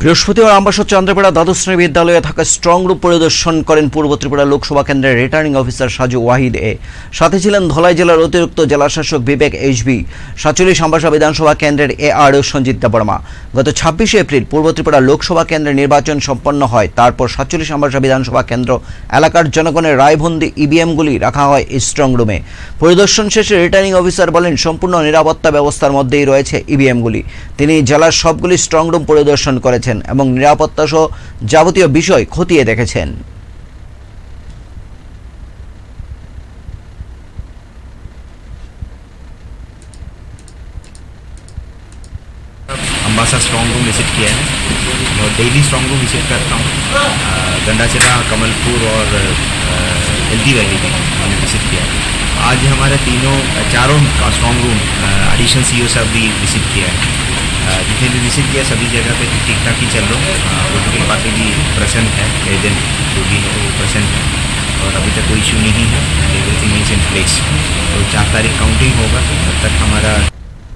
বৃহস্পতিবার আমবাসা চন্দ্রপাড়া দ্বাদশ শ্রেণি বিদ্যালয়ে থাকা স্ট্রং রুম পরিদর্শন করেন পূর্ব ত্রিপুরা লোকসভা কেন্দ্রের রিটার্নিং অফিসার সাজু ওয়াহিদ এ। সাথে ছিলেন ধলাই জেলার অতিরিক্ত জেলাশাসক বিবেক এইচবি, সাতচল্লিশ আমবাসা বিধানসভা কেন্দ্রের এ আর সঞ্জিত দেববর্মা গত ছাব্বিশে এপ্রিল পূর্ব ত্রিপুরা লোকসভা কেন্দ্রের নির্বাচন সম্পন্ন হয়, তারপর সাতচল্লিশ আমবাসা বিধানসভা কেন্দ্র এলাকার জনগণের রায়বন্দি ইভিএমগুলি রাখা হয় এই স্ট্রং রুমে। পরিদর্শন শেষে রিটার্নিং অফিসার বলেন, সম্পূর্ণ নিরাপত্তা ব্যবস্থার মধ্যেই রয়েছে ইভিএমগুলি। তিনি জেলার সবগুলি স্ট্রং রুম পরিদর্শন করেছেন। এবং নিরাপত্তা সহ যাবতীয় বিষয় খতিয়ে দেখেছেন अम्बासा स्ट्रॉन्ग रूम विजिट किया है और डेली स्ट्रॉन्ग रूम विजिट करता हूँ गंडाचिरा कमलपुर और एल्दी वैली में हमने विजिट किया है आज हमारे तीनों चारों का स्ट्रॉन्ग रूम एडिशनल सी साहब भी विजिट किया है भी विज़िट किया सभी जगह पे ठीक ठाक ही चल रहा हूँ। पॉलिटिकल पार्टी भी प्रसन्न है एजेंट जो भी है, वो प्रसन्न है। और अभी तक कोई इशू नहीं है एवरीथिंग इज़ इन प्लेस तो चार तारीख काउंटिंग होगा, तब तक हमारा